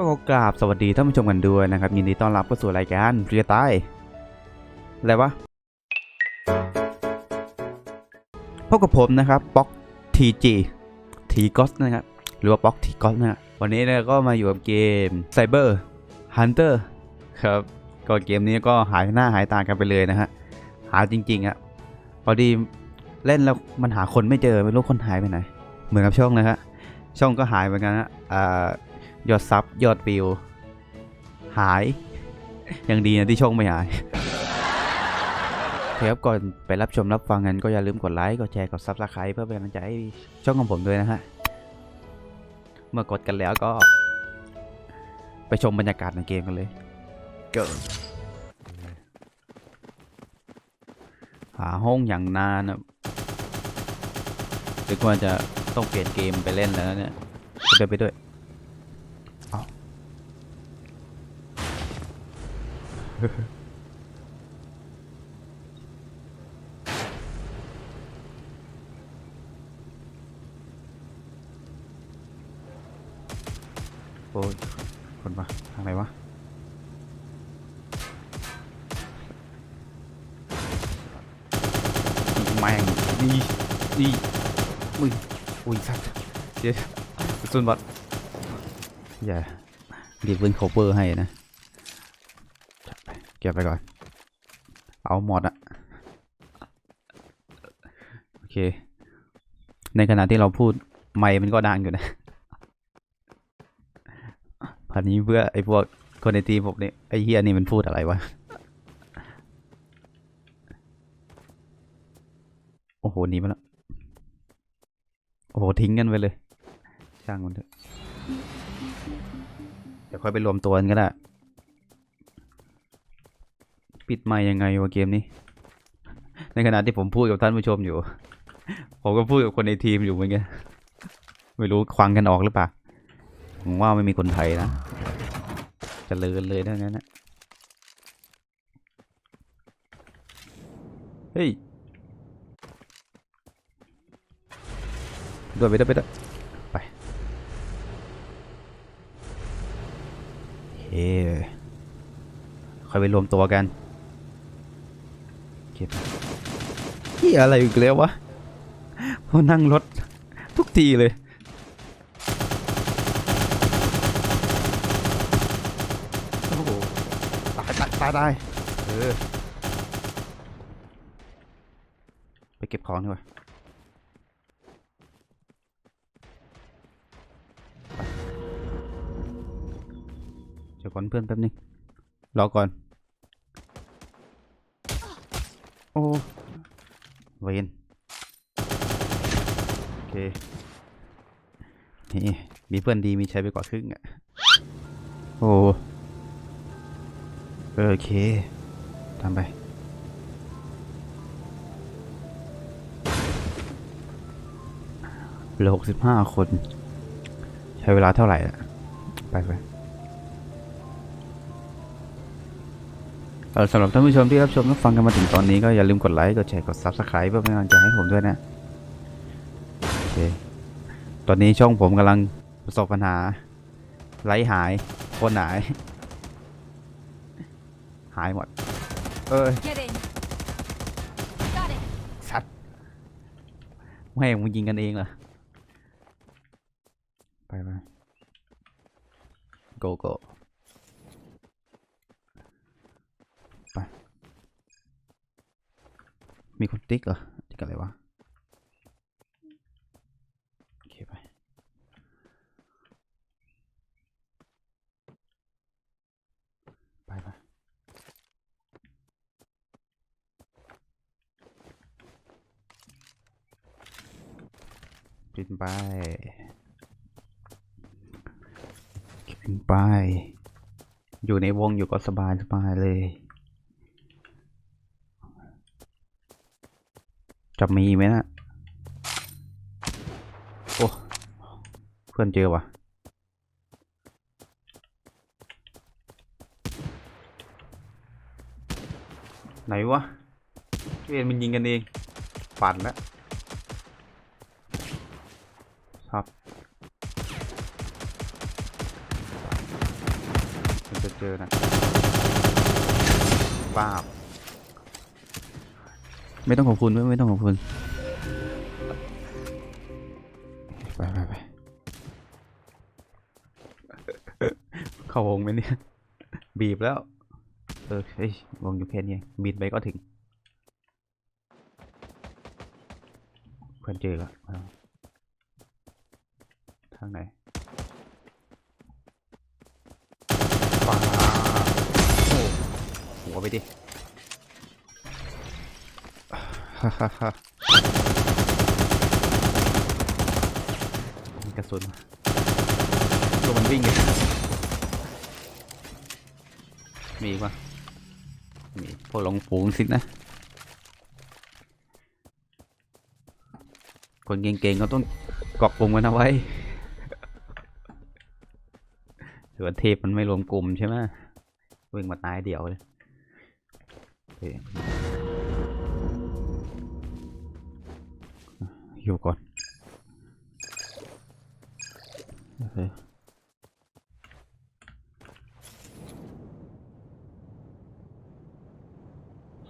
ก็ขอกราบสวัสดีท่านผู้ชมกันด้วยนะครับยินดีต้อนรับเข้าสู่รายการเรียใต้อะไรวะพบกับผมนะครับป๊อกทีจีทีกอสนะครับหรือว่าป๊อกทีกอสนะวันนี้นี่ยก็มาอยู่กับเกม Cyber Hunter ครับก็เกมนี้ก็หายหน้าหายตากันไปเลยนะฮะหาจริงๆอะ่ะพอดีเล่นแล้วมันหาคนไม่เจอไม่รู้คนหายไปไหน เหมือนกับช่องนะฮะช่องก็หายเหมือนกันฮะอ่า ยอดซับยอดวิว หาย ยังดีนะที่ช่องไม่หายโอเคครับก่อนไปรับชมรับฟังกันก็อย่าลืมกดไลค์กดแชร์กดซับสไครป์เพื่อเป็นกำลังใจให้ช่องของผมด้วยนะฮะ เมื่อกดกันแล้วก็ ไปชมบรรยากาศในเกมกันเลยเกิดหาห้องอย่างนานนะนึกว่าจะต้องเปลี่ยนเกมไปเล่นแล้วนะเนี่ยไปด้วยไปด้วยเอา โอ้ยคนมาทางไหนวะแม่งนี่นี่อุ้ยอุ้ยสัตว์เดี๋ยวกระสุนบอดอย่าดีเพิ่น cover ให้นะ เก็บไปก่อน เอาหมดอะโอเค ในขณะที่เราพูดไมค์มันก็ดังอยู่นะพันนี้เพื่อไอ้พวกคนในทีมผมเนี่ยไอ้เฮียนี่มันพูดอะไรวะ โอ้โหหนีมาแล้ว โอ้โห ทิ้งกันไปเลย ช่างมันเถอะ เดี๋ยวค่อยไปรวมตัวกันก็ได้ ปิดไมค์ยังไงวะเกมนี้ ในขณะที่ผมพูดกับท่านผู้ชมอยู่ ผมก็พูดกับคนในทีมอยู่เหมือนกันไม่รู้ควังกันออกหรือเปล่าผมว่าไม่มีคนไทยนะจะเลินเลยทั้งนั้นนะเฮ้ยด้วยไปด้วยไปด้วยไปเฮ้ค่อยไปรวมตัวกัน ก็บเฮียอะไรอีกแล้ววะพอนั่งรถทุกทีเลยโอ้โหตายตายตายตายเออไปเก็บของดีกว่าเดี๋ยวก่อนเพื่อนแป๊บนึงรอก่อน โอ้เวนโอเคนี่มีเพื่อนดีมีใช้ไปกว่าครึ่งอะโอ้เออโอเคทำไปเหลือหกสิบห้าคน ใช้เวลาเท่าไหร่อะไปไป สำหรับท่านผู้ชมที่รับชมรับฟังกันมาถึงตอนนี้ก็อย่าลืมกดไลค์ กดแชร์ กด Subscribe เพื่อเป็นกำลังใจให้ผมด้วยนะ โอเค ตอนนี้ช่องผมกำลังประสบปัญหา ไลค์หาย คนหาย หายหมด เออ Get in. Got it. สัตว์แม่งมึงยิงกันเองเหรอ ไปไป go go มีคนติ๊กเหรอ ติ๊กอะไรวะ โอเคไป ไปไปขึ้นไปขึ้นไป อยู่ในวงอยู่ก็สบายสบายเลย จะมีไหมนะโอ้ เพื่อนเจอวะไหนวะเวนมันยิงกันเอง ปั่นแล้วครับเจอนะป้า ไม่ต้องขอบคุณไม่ไม่ต้องขอบคุณ ไปไปไปเข้าวงไหมเนี่ย บีบแล้ว เออเฮ้ยวงอยู่แค่นี้เองบีบไปก็ถึง เพื่อนเจอแล้วอ้าวทางไหนฟ้าโอ้หัวไปดิ ฮ่าฮ่าฮ่ามีกระสุนมาตัวมันวิ่งไงมีอีกปะมีพวกหลงฝูงสินะ คนเก่งๆก็ต้องกาะกลุ่มกันเอาไว้ถือว่าเทพมันไม่รวมกลุ่มใช่ไหมวิ่งมาตายเดี่ยวเลย อยู่ก่อนโอเค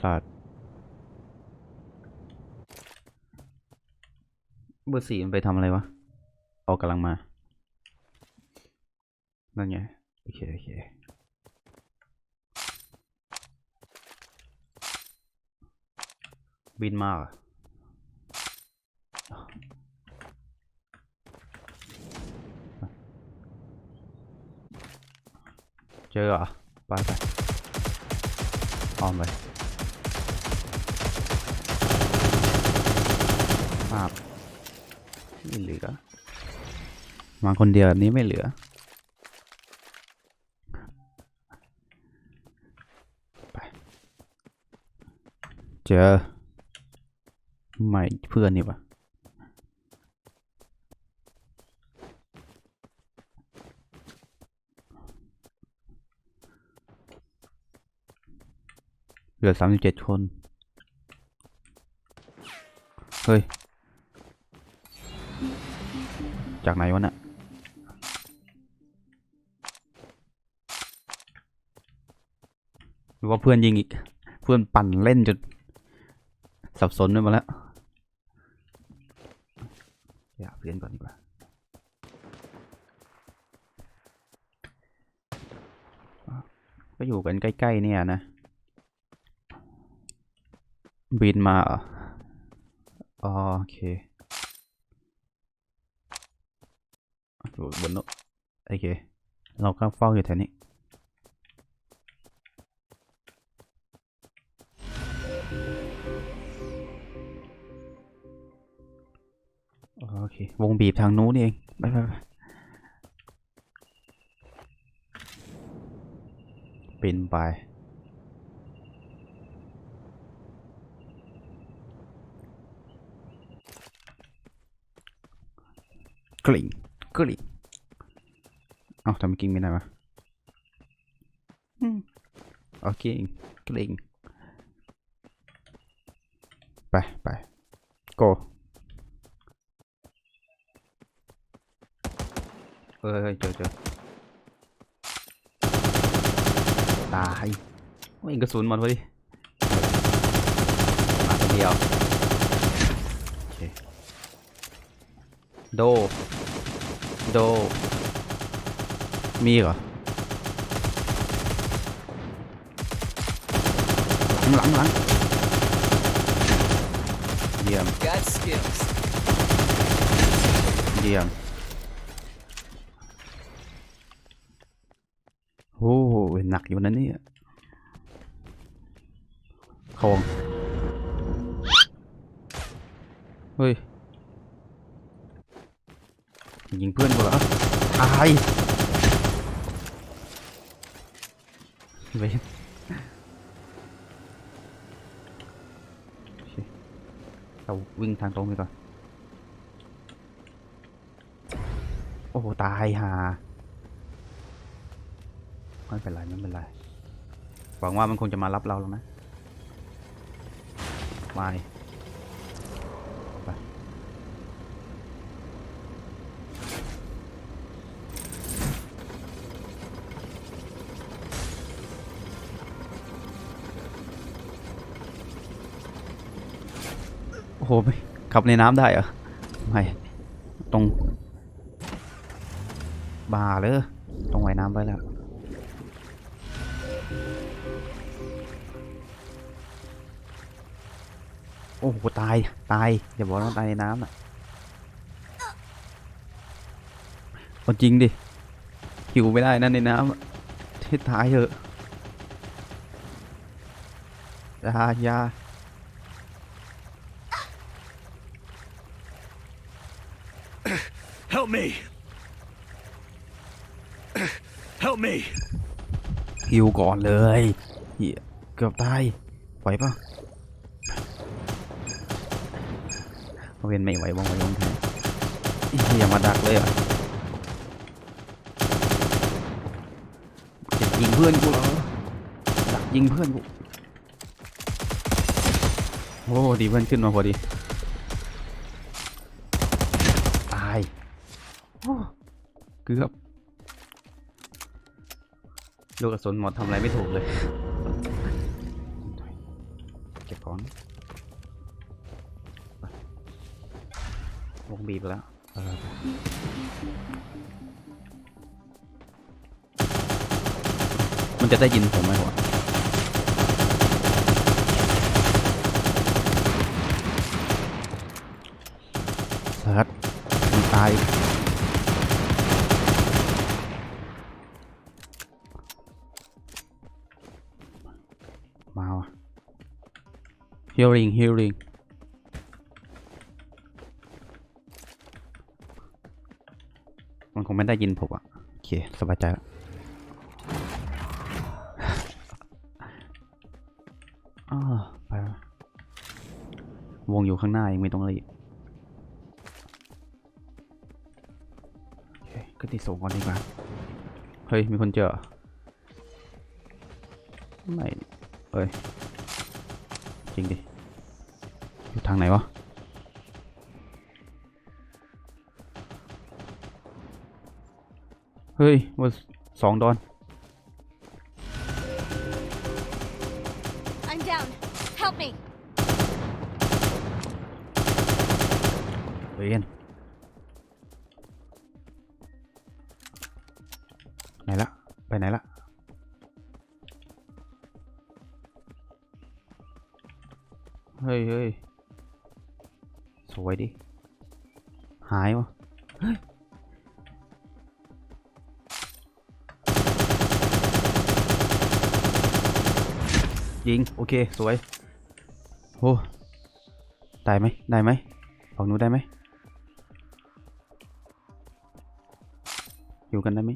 สัตว์เบอร์สี่มันไปทำอะไรวะออกกำลังมา นั่นไง โอเค โอเคบินมาเห เจอเหรอ ไปไปอ้อมไปภาพไม่เหลือ มาคนเดียวแบบนี้ไม่เหลือ ไป เจอ ไม่เพื่อนนี่ปะ เหลือสามสิบเจ็ดคน เฮ้ย จากไหนวะน่ะหรือว่าเพื่อนยิงอีก เพื่อนปั่นเล่นจนสับสนไปหมดแล้วอย่าเพื่อนก่อนดีกว่าก็อยู่กันใกล้ ๆ เนี่ยนะ บินมาอ๋อโอเคอยู่บนโนนโอเค เราก็เฝ้าอยู่แถวนี้โอเค วงบีบทางนู้นเองไปไปไปปินไป กลิ่งกลิ่งเอ้าทำไมกิ้งไม่ได้วะอืมโอเคกลิ่งไปไป go เฮ้ยเจอเจอตายโอ้ยกระสุนหมดพอดีมาคนเดียวโอเค โด โด มีเหรอหลังหลังหลังเยี่ยม Got skills. เยี่ยมโอ้โหหนักอยู่นะเนี่ยเขาวงเฮ้ย ยิงเพื่อนกูเหรอตายเว้ยโอเราวิ่งทางตรงไปก่อน โอ้โห ตายห่าไม่เป็นไร ไม่เป็นไร หวังว่ามันคงจะมารับเราแล้วนะ มาดิ ไม่ขับในน้ำได้เหรอไม่ตรงบาเลยตรงไว้น้ำไปแล้วโอ้โหตายตายอย่าบอกว่าตายในน้ำอะเอาจริงดิหิวไม่ได้นั่นในน้ำที่ตายเถอะยายา Help me! Help me! หิวก่อนเลยเหี้ยเกือบตายไหวปะเอาเวนไม่ไหวบ้างไหวบ้างแท้เฮียมาดักเลยอะจะยิงเพื่อนกูเหรอดักยิงเพื่อนกูโอ้ดีเพื่อนขึ้นมาพอดีตายโอ้เกือบลูกกระสุนหมดทำอะไรไม่ถูกเลย เก็บของวงบีบแล้วมันจะได้ยินผมไหมวะเซิร์ชมันตาย มาว่ะ healing healing มันคงไม่ได้ยินผมอะโอเค สบายใจแล้วอ้าวไปวะวงอยู่ข้างหน้ายังไม่ต้องรีบโอเคขึ้นที่งก่อนดีกว่า เฮ้ย มีคนเจอเหรอไม่ เอ้ย จริงดิ อยู่ทางไหนวะ เฮ้ยว่าสองดอน I'm down. Help me. เวียนไหนละ ไปไหนละ เฮ้ยเฮ้ยสวยดิ หายวะเฮ้ยยิง โอเค สวยโอ้ได้ไหมได้ไหมฝั่งนู้นได้ไหมอยู่กันได้ไหม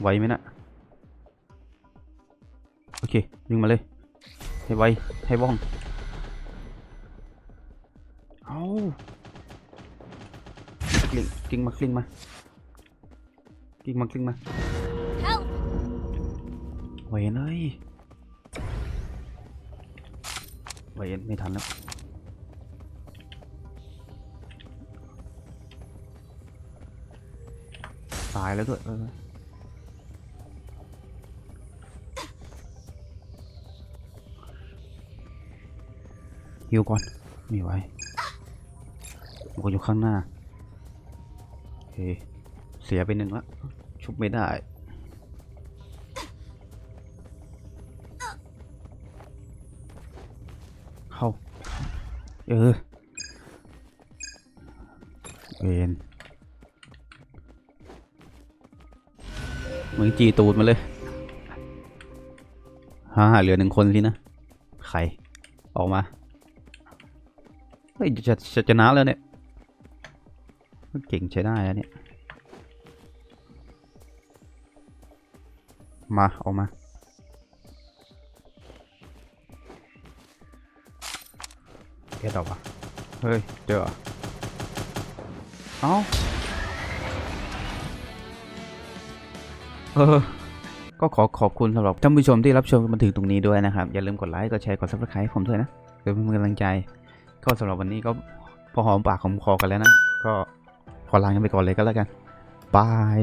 ไหวไหมนะ เคยิงมาเลย ให้ไวให้ว่อง เอากลิ้งกลิ้งมากลิ้งมากลิ้งมากลิ้งมา Help. เวนเลยเวนไม่ทันแล้วตายแล้วด้วย ฮิวก่อนไม่ไหวมันก็อยู่ข้างหน้าโอเคเสียไปหนึ่งละชุบไม่ได้เข้าเออเวนมึงจีตูดมาเลยฮ่าเหลือหนึ่งคนสินะ ใคร ออกมา เฮ้ยจะจะชนะแล้วเนี่ยเก่งใช้ได้แล้วเนี่ย มาออกมาแกดอกอะเฮ้ย เจอเอเอ้าเออก็ขอขอบคุณสำหรับท่านผู้ชมที่รับชมมาถึงตรงนี้ด้วยนะครับ อย่าลืมกดไลค์ กดแชร์ กด subscribe ให้ผมด้วยนะเพื่อเป็นกำลังใจ ก็สำหรับวันนี้ก็พอหอมปากหอมคอกันแล้วนะ ก็ขอลากันไปก่อนเลยก็แล้วกันบาย